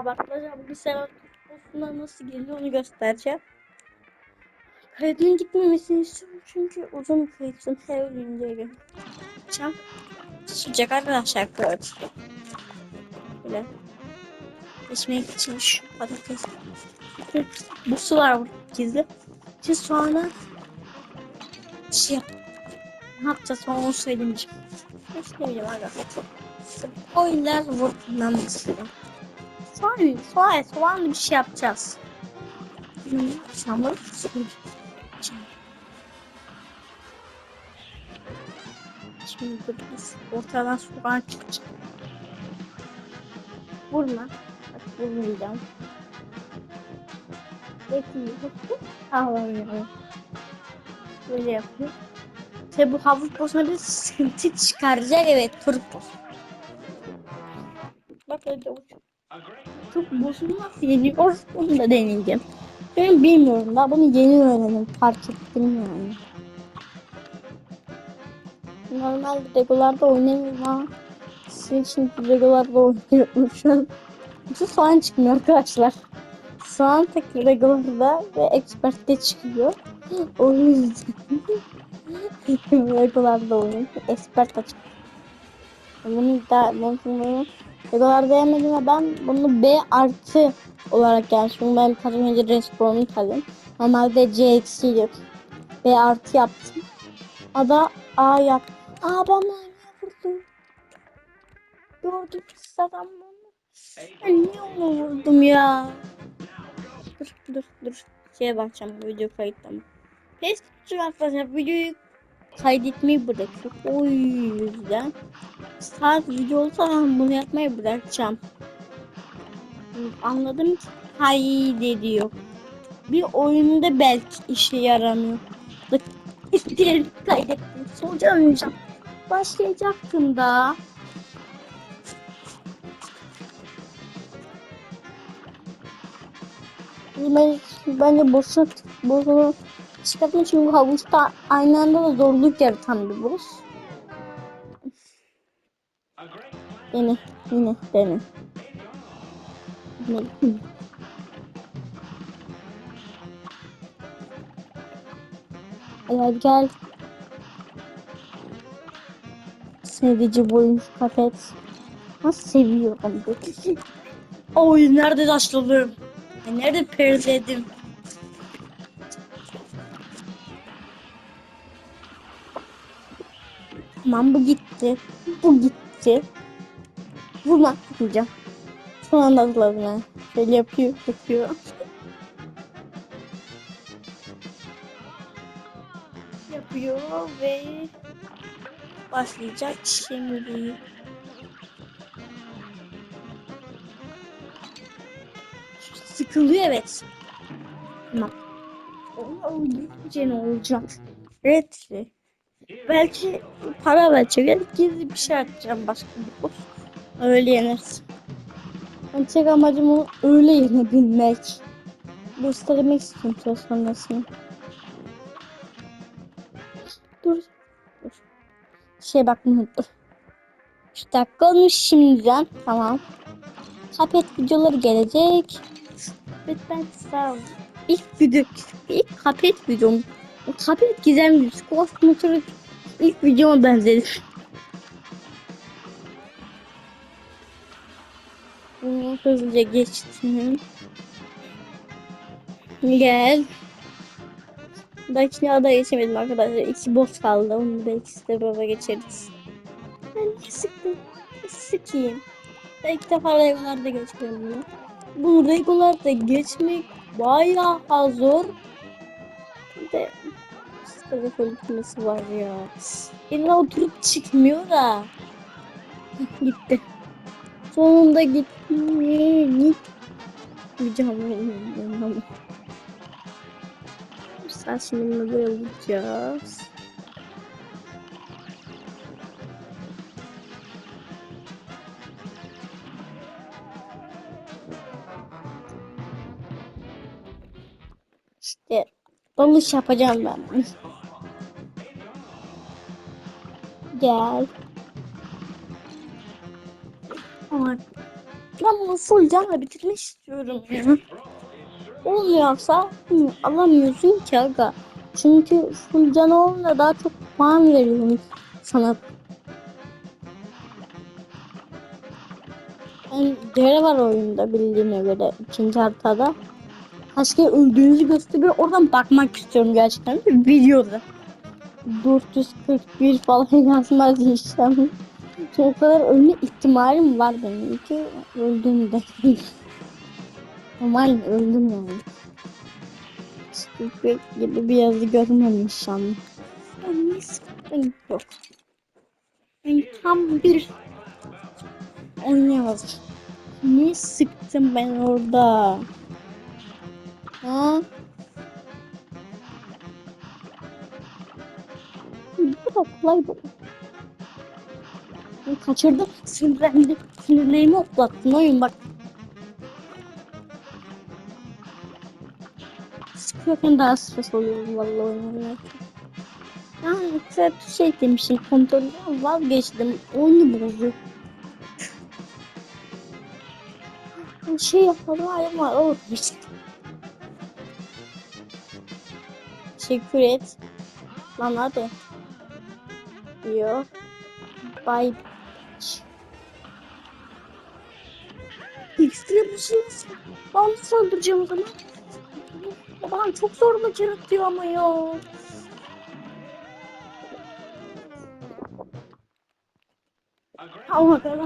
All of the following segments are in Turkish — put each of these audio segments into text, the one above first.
Abartacağım. Bir sefer postuna nasıl geliyor onu göstereceğim. Kaydının gitmemesini istiyorum çünkü uzun bir kayıtsın. Her önce gün. Çam sıcak arkadaşlar kağıt. Böyle. Geçmek için şu patates. Bu sular var gizli. Şimdi sonra şey yap. Ne yapacağız sonra onu söylemeyeceğim. Hiç ne bileyim arkadaşlar. Oyunlar vurgundan istiyorum. Soğan, soğan, soğanlı bir şey yapacağız. Çamur. Şimdi biz ortadan soğan çıkacak. Vurma. Bak vurmayacağım. Bekliyor. Ağlamıyorum. Böyle yapıyor. Tabi bu havuz posuna bir sıkıntı çıkaracak. Evet turp pos. Bak öyle uç. Turp posunu nasıl yeniyor? Onu da deneyeceğim. Ben bilmiyorum daha bunu yeni öğrendim. Fark ettim yani. Normalde regularda oynamıyorum ama sizin için regularda oynuyorum şu an. Bu soğan çıkmıyor arkadaşlar. Soğan tek regularda ve expert'te çıkıyor. O yüzden regularda oynuyorum. Expert açık. Bunu da bunu regularda yemedim ve ben bunu B artı olarak gelmişim. Ben kaç önce respawn'u tadım. Normalde C eksiyle B artı yaptım. Ada A yap. Aa bana niye vurdun? Gördüm pis adam bana. Ben niye onu vurdum ya? Dur dur dur. Şeye bakacağım video kayıtta mı? Neyse arkadaşlar videoyu kaydetmeyi bırakıp o yüzden saat video olsa ben bunu yapmayı bırakacağım. Anladım ki haydi diyor. Bir oyunda belki işe yaramıyor. Diğer kaydettim. Sonuca oynayacağım. Başlayacaktım da. Ben, bence boşuna, boşuna çıkartma çünkü havuzda aynı anda da zorluk yaratan bir boss. Dene, yine dene. Dene. Hadi gel. Sevici boyunca kafet. Nasıl seviyorum bu. Oy nerede taşladım? Ya Nerede perdedim? Tamam bu gitti. Bu gitti. Vurma diyeceğim. Son anda atladım. Şöyle yapıyor, yapıyor. yapıyor ve başlayacak şimdi. Sıkılıyor evet. Tamam. Gidince ne olacak? Evet. Belki para verecek. Yani gizli bir şey atacağım başka bir boss. Öyle yeneriz. Ben tek amacım onu öyle yenebilmek. Göstermek istiyorum söz sonrasını. Dur. Dur. Şey bakmayı unuttum. 3 dakika olmuş şimdiden. Tamam. Kapet videoları gelecek. Lütfen sağ olun. İlk video, ilk kapet videom. Kapet gizem videosu. Ghost Motor'u ilk videoma benzedi. Bunu hızlıca geçtim. Gel. Belki ada geçemedim arkadaşlar. İki boss kaldı. Onu belki size baba geçeriz. Ben sıktım? Sıkayım? Belki defa regularda geçmiyorum bunu. Bu regularda geçmek bayağı zor. Bir de sırada fırlatması var ya. Eline oturup çıkmıyor da. gitti. Sonunda gitti. Git. Bir canlı Saç şimdi böyle olacağız. İşte dalış yapacağım ben. Gel. Ben bunu full canla bitirmek istiyorum ya. Olmuyorsa alamıyorsun ki aga. Çünkü full can olunca daha çok puan veriyorum sana. Yani değeri var oyunda bildiğime göre ikinci haritada. Kaç kere öldüğünüzü gösteriyor. Oradan bakmak istiyorum gerçekten. Videoda. 441 falan yazmaz inşallah. O kadar ölme ihtimalim var benim ki öldüm de. Normal öldüm yani. Stupid gibi bir yazı görmem inşallah. Ben ne sıkıntım yok. Ben tam bir oynayamaz. Ne sıktım ben orada? Ha? Da kolay bu. Ben kaçırdım. Sinirlendim. Sinirlerimi hoplattın oyun bak. Sıkıyorken daha stres oluyorum vallahi oynarken. Yani hep şey demişim kontrolden vazgeçtim. Oyunu bozuyor. Bir şey yapalım ama şey. Teşekkür et. Lan hadi. Diyor. Bye. Ekstra bir şey? Ben öldüreceğim o zaman? Ben çok zor yaratıyor ama ya. Ama kadar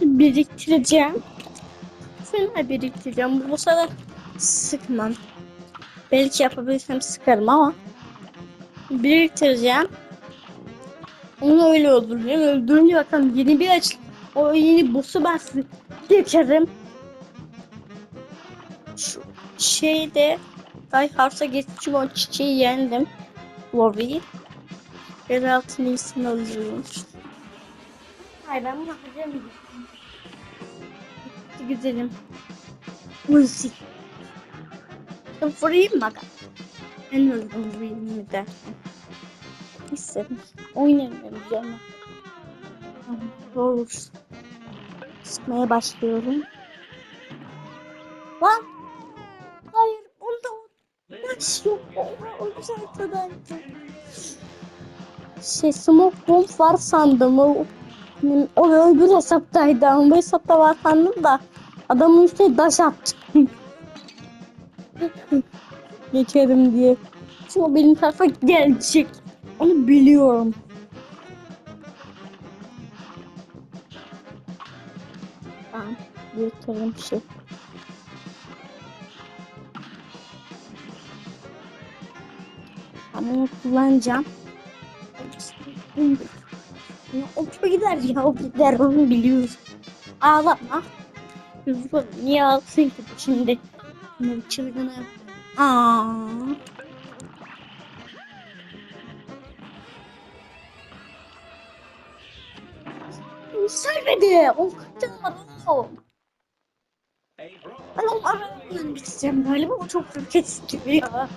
biriktireceğim. Şunları biriktireceğim. Bu sefer sıkmam. Belki yapabilirsem sıkarım ama biriktireceğim. Onu öyle öldüreceğim. Öldürünce bakalım yeni bir aç. O yeni boss'u ben size geçerim. Şu şeyde Day Harsa geçmişim o çiçeği yendim. Lobby'yi. Yeraltı Nisan öldürülmüş. Hayır ben bunu harcamayacağım. Güzelim. Müzik. Vurayım mı? En öldüm vurayım mı dersin. İstedim. Ben üzerine. Olur. Sıkmaya başlıyorum. Lan! Hayır, onda maç yok. O, o güzel tadaydı. Şey, smoke bomb var sandım. O, o öbür hesaptaydı ama bu hesapta var sandım da adamın üstüne daş attım. Geçerim diye. Şimdi benim tarafa gelecek. Onu biliyorum. Yırtarım bir şey. Ben onu kullanacağım. Ya, o gider ya o gider onu biliyoruz. Kızım niye ağlasın ki şimdi? Çılgını. Aa. Söylemedi. O kaçırma oğlum. Ben o aralarından gideceğim galiba. O çok ürketici gibi ya.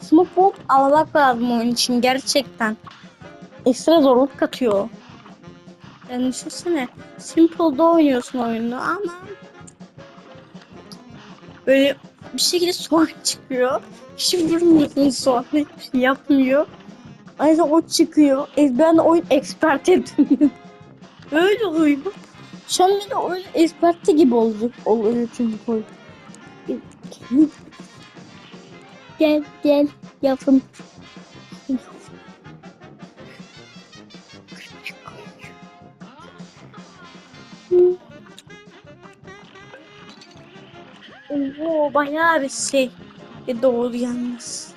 Smoke bomb almak lazım oyun için gerçekten. Ekstra zorluk katıyor. Yani düşünsene. Simple'da oynuyorsun oyunu ama böyle bir şekilde soğan çıkıyor. Hiç vurmuyorsun soğan şey yapmıyor. Ayrıca o çıkıyor. E, ben oyun expert ettim. Öyle oluyor. Şu an bir de oyun experti gibi olacak. Oluyor çünkü oyun. Gel gel yapın. Oo bayağı bir şey e, doğru yalnız.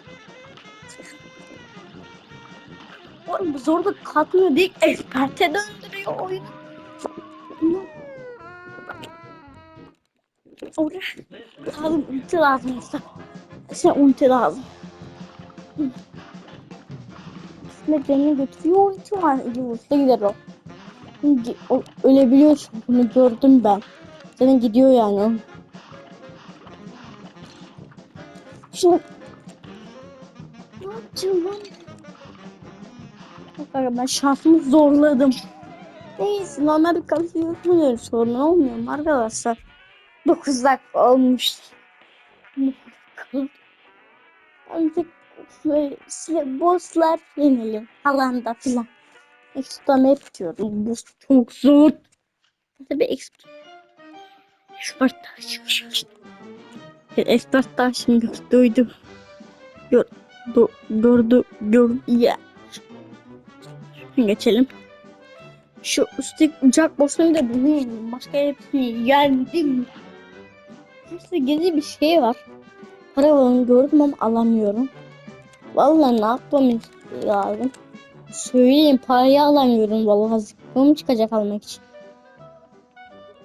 Oğlum bu zorda katmıyor değil eksperte döndürüyor oyunu. Oraya lazım ulti lazım Mustafa. Sen ulti lazım. Ne beni götürüyor ulti var. Ulti gider o. O. Ölebiliyor çünkü bunu gördüm ben. Senin gidiyor yani. Şunu ne yapacağım lan? Bak ben şansımı zorladım. Neyse kalıcı yapmıyor. Sorun olmuyor mu arkadaşlar? 9 dakika olmuş. Artık böyle işte bosslar yenelim. Alanda filan. Ekstra hep diyorum. Bu çok zor. Tabii ekstra. Expert çıkmış. Expert şimdi duydum. Gör, do, gördü, gördü. Ya. Geçelim. Şu üstteki uçak bossunu da yendim. Başka hepsini yendim. İşte gezi bir şey var. Para balonu gördüm ama alamıyorum. Vallahi ne yapmam lazım. Söyleyeyim parayı alamıyorum vallahi zıkkım çıkacak almak için.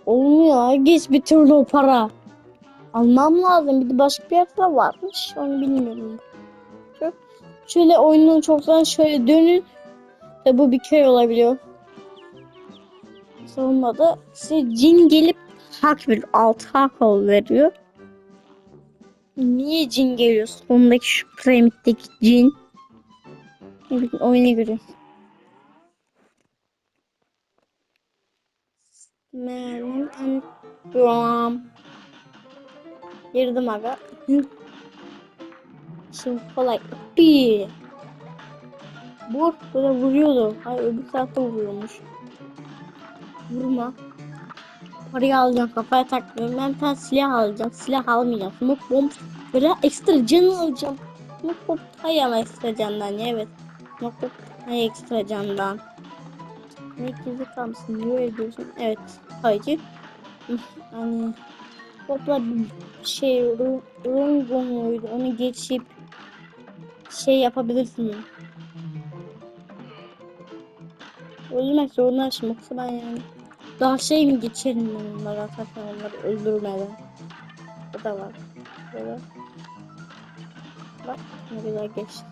Olmuyor geç bir türlü o para. Almam lazım bir de başka bir yerde varmış onu bilmiyorum. Şöyle oyunun çoktan şöyle dönün. Ve bu bir köy olabiliyor. Savunmada size cin gelip hak bir altı hak veriyor. Niye cin geliyor? Sondaki şu piramitteki cin. Oyuna göre. Man and Ram. Girdim aga. Şimdi kolay. Bir. Vur. Böyle vuruyordu. Hayır öbür tarafta vuruyormuş. Vurma. Parayı alacağım kafaya takmıyorum. Ben bir silah alacağım. Silah almayacağım. Smoke bomb. Böyle ekstra can alacağım. Smoke bomb hayır ama ekstra candan. Evet. Smoke bomb hayır ekstra candan. Ne gizli kalmışsın? Niye öyle? Evet. Hayır. hani topla şey Rungo muydu? Onu geçip şey yapabilirsin. Öldürmek zorundayım yoksa ben yani daha şey mi geçerim ben onları atarken onları öldürmeden. O da var. Böyle. Bak ne güzel geçti.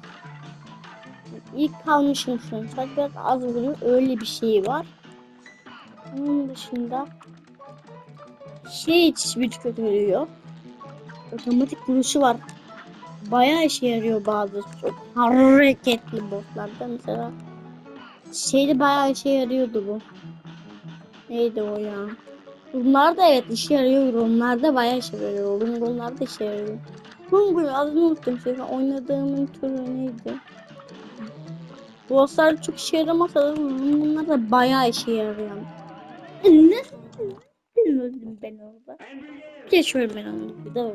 İlk kalmışım sonuçta biraz az vuruyor öyle bir şey var. Onun dışında şey hiçbir kötü vuruyor. Otomatik vuruşu var. Bayağı işe yarıyor bazı çok hareketli bosslarda mesela. Şeyde bayağı işe yarıyordu bu. Neydi o ya? Bunlar da evet işe yarıyor. Onlar da bayağı işe yarıyor. Bunlar da işe yarıyor. Bunun adını unuttum. Şey, oynadığımın türü neydi? Bosslar çok işe yaramasa da bunlar da bayağı işe yarıyor. Ne? Öldüm ben orada. Geçiyorum ben onu daha.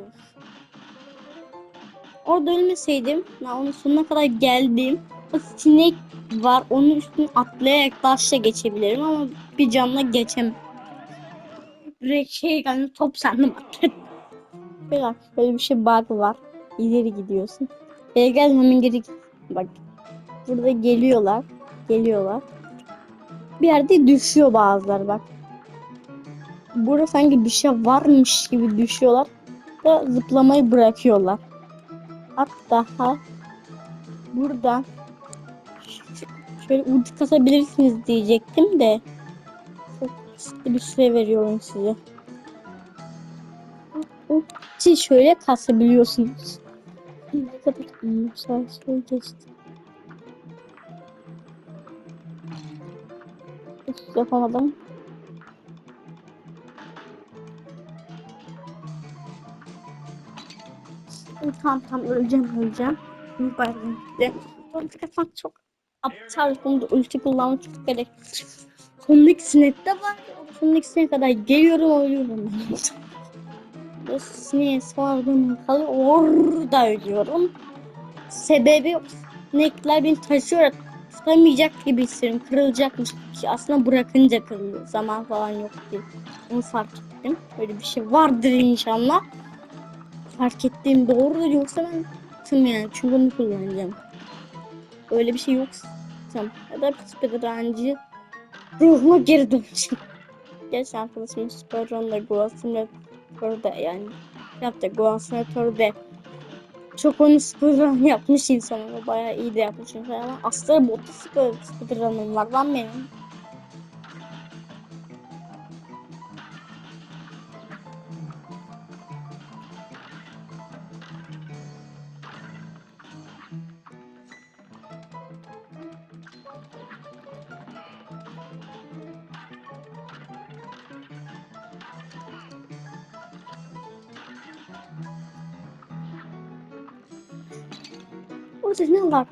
Orada ölmeseydim, ben onun sonuna kadar geldim. Sinek var, onun üstüne atlayarak taşla geçebilirim ama bir canla geçemem. Direkt şey yani top sandım atladım. Böyle, böyle bir şey bug var. İleri gidiyorsun. Gel gel hemen geri. Bak. Burada geliyorlar. Geliyorlar. Bir yerde düşüyor bazıları bak. Burada sanki bir şey varmış gibi düşüyorlar. Ve zıplamayı bırakıyorlar. Hatta ha buradan şöyle ucu kasabilirsiniz diyecektim de çok kısıtlı bir süre veriyorum size. Siz şöyle kasabiliyorsunuz. Ne kadar güzel şey geçti. Hiç yapamadım. Tam tam öleceğim öleceğim. Bayram çok aptal. Bunu da ulti kullanmak çok gerekli. Sonraki sinette var. Sonraki sineye kadar geliyorum ölüyorum. Bu sineye sardım kalır orada ölüyorum. Sebebi sinekler beni taşıyor tutamayacak gibi hissediyorum. Kırılacakmış ki aslında bırakınca kırılıyor. Zaman falan yok değil. Onu fark ettim. Böyle bir şey vardır inşallah fark ettiğim doğrudur yoksa ben tüm yani çünkü onu kullanacağım. Öyle bir şey yoksa ya da speedruncı ruhuma geri döneceğim. Geç arkadaşım speedrun'da Goa Simulator'da yani yaptı Goa Simulator'da çok onu speedrun yapmış insan ama bayağı iyi de yapmış insan ama aslında botu lan benim. Orada ne var?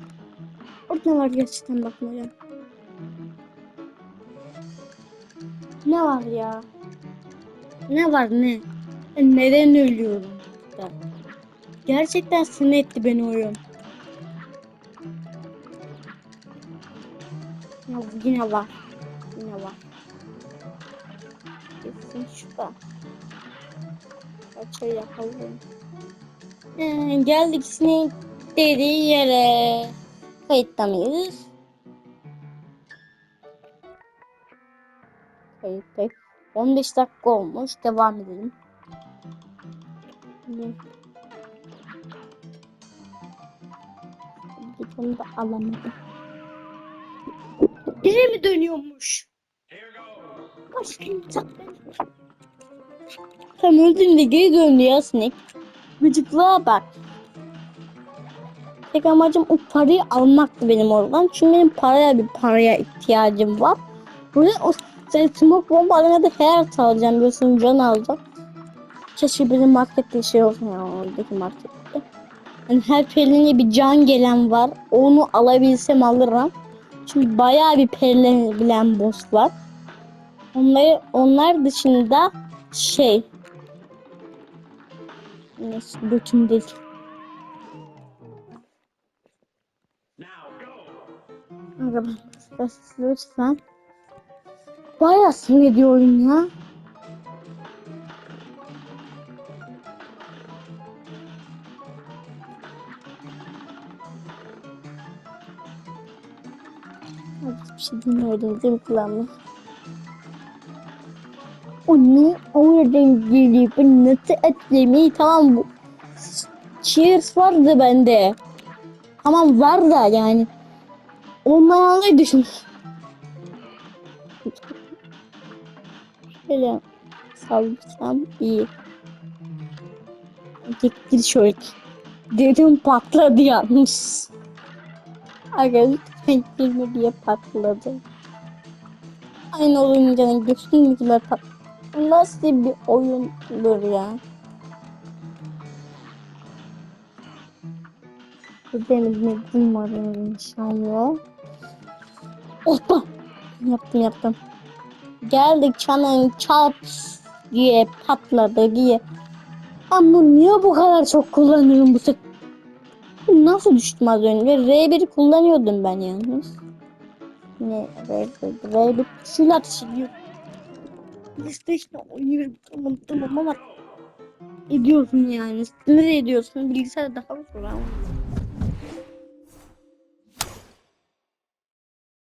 Orada ne var gerçekten bakmayacağım. Ne var ya? Ne var ne? Ben neden ölüyorum? Gerçekten sinir etti beni oyun. Ya yine var. Yine var. Kesin şurada. Kaçayı yapalım. Ee, geldik sinek dediği yere. Kayıtta mıyız? Kayıttayız. 15 dakika olmuş. Devam edelim. Onu da alamadım. Geri mi dönüyormuş? Başka insan. Tam öldüğünde geri döndü ya sinek. Gıcıklığa bak. Tek amacım o parayı almaktı benim oradan. Çünkü benim paraya bir paraya ihtiyacım var. Buraya o şey, smoke bomba alana da her alacağım. Biliyorsun can alacağım. Keşke bizim markette şey olsun ya oradaki markette. Yani her peline bir can gelen var. Onu alabilsem alırım. Çünkü bayağı bir perilebilen boss var. Onları, onlar dışında şey Neyse götüm değil. Arkadaşlar lütfen. Bayağı sinir ediyor oyun ya. Bir şey dinliyordum değil mi kulağımda? O ne? Oradan. Ben nasıl atlamayı tamam bu. Cheers vardı bende. Tamam var da yani. Olmayanları düşün. Şöyle sallasam iyi. Gittir şöyle. Dedim patladı. Aga lütfen girme diye patladı. Aynı olunca göğsün mü gibi pat. Bu Nasıl bir oyundur ya? Benim umarım inşallah. Hoppa! Yaptım yaptım. Geldik çanın çaps diye patladı diye. Bunu niye bu kadar çok kullanıyorum bu sık? Nasıl düştüm az önce? R1 kullanıyordum ben yalnız. Ne R1? R1 tuşuyla ateş ediyor. PlayStation oynuyorum tamam tamam ama ediyorsun yani. Sinir ediyorsun. Bilgisayar daha zor ama.